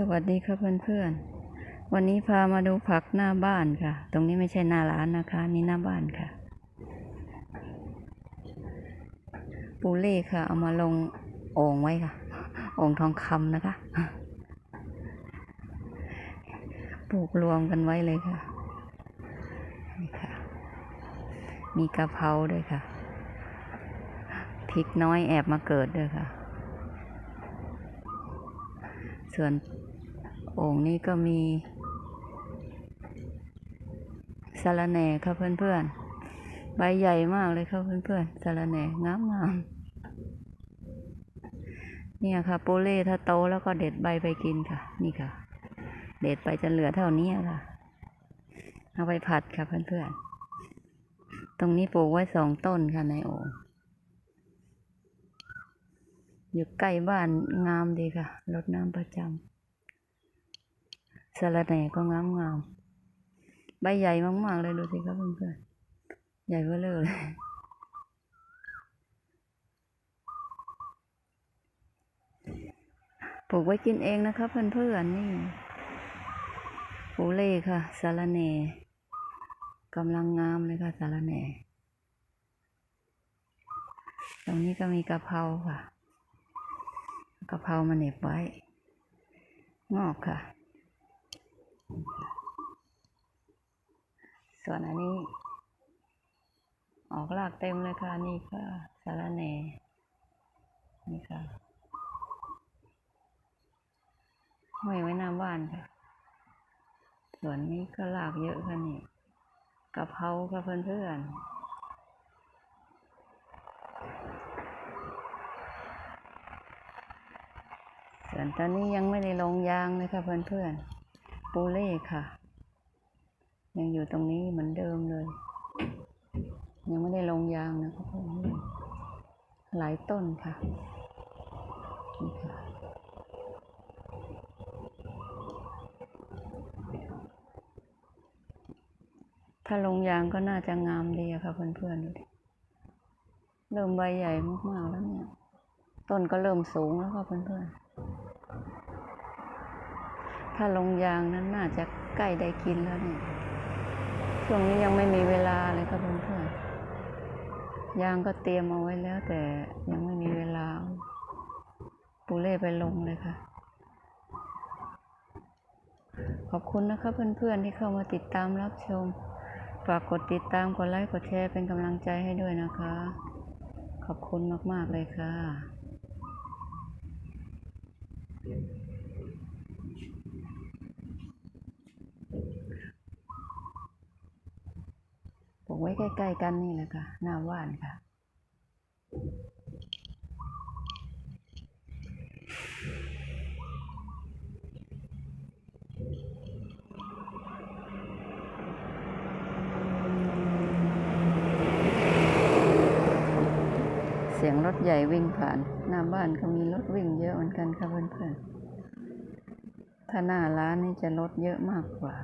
สวัสดีครับเพื่อนๆ วันนี้พามาดูผักหน้าบ้านค่ะ ตรงนี้ไม่ใช่หน้าร้านนะคะ นี่หน้าบ้านค่ะ ปูเล่ค่ะ เอามาลงโอ่งไว้ค่ะโอ่งทองคำนะคะ ปลูกรวมกันไว้เลยค่ะ นี่ค่ะ มีกะเพราด้วยค่ะ พริกน้อยแอบมาเกิดด้วยค่ะส่วน โอ่งนี้ก็มีสาระแหน่ครับเพื่อนๆ ใบใหญ่มากเลยครับเพื่อนๆสาระแหน่งามงามๆเนี่ยค่ะโปเล่ถ้าโตแล้วก็เด็ดใบไปกินค่ะ นี่ค่ะ เด็ดไปจนเหลือเท่านี้ค่ะ เอาไปผัดค่ะเพื่อนๆ ตรงนี้ปลูกไว้สองต้นค่ะในโอ่งอยู่ใกล้บ้านงามดีค่ะรดน้ำประจำ สาระแหน่ก็งามงามใบใหญ่มากๆเลยดูสิครับเพื่อนๆ ใหญ่เบ้อเลยปลูกไว้กินเองนะครับเพื่อนๆนี่ปูเล่ค่ะสาระแหน่กำลังงามเลยค่ะสาระแหน่ ตรงนี้ก็มีกะเพราค่ะกะเพรามาเหน็บไว้ งอกค่ะ ส่วนอันนี้ ออกรากเต็มเลยค่ะ นี่ค่ะสาระแหน่นี่ค่ะห้อยไว้หน้าบ้านค่ะ ส่วนนี้ก็รากเยอะค่ะนี่กะเพราค่ะเพื่อนๆส่วนตอนนี้ยังไม่ได้ลงยางเลยค่ะเพื่อนๆ ปูเล่ค่ะ ยังอยู่ตรงนี้เหมือนเดิมเลย ยังไม่ได้ลงยางนะครับหลายต้นค่ะนี่ค่ะถ้าลงยางก็น่าจะงามดีอะค่ะเพื่อนๆดูดิเริ่มใบใหญ่มากๆแล้วเนี่ย ต้นก็เริ่มสูงแล้วค่ะเพื่อนๆ ถ้าลงยางนั้นน่าจะใกล้ได้กินแล้วเนี่ย ช่วงนี้ยังไม่มีเวลาเลยค่ะเพื่อนๆยางก็เตรียมเอาไว้แล้ว แต่ยังไม่มีเวลา ปูเล่ไปลงเลยค่ะ ขอบคุณนะคะเพื่อนๆที่เข้ามาติดตามรับชม ฝากกดติดตาม กดไลค์ กดแชร์เป็นกำลังใจให้ด้วยนะคะ ขอบคุณมากๆเลยค่ะปลู ว้ใกล้ ๆ กันนี่แหละค่ะหน้าบ้านค่ะ เสียงรถใหญ่วิ่งผ่าน หน้าบ้านก็มีรถวิ่งเยอะเหมือนกันค่ะเพื่อนๆถ้าหน้าร้านนี่จะรถเยอะมากกว่า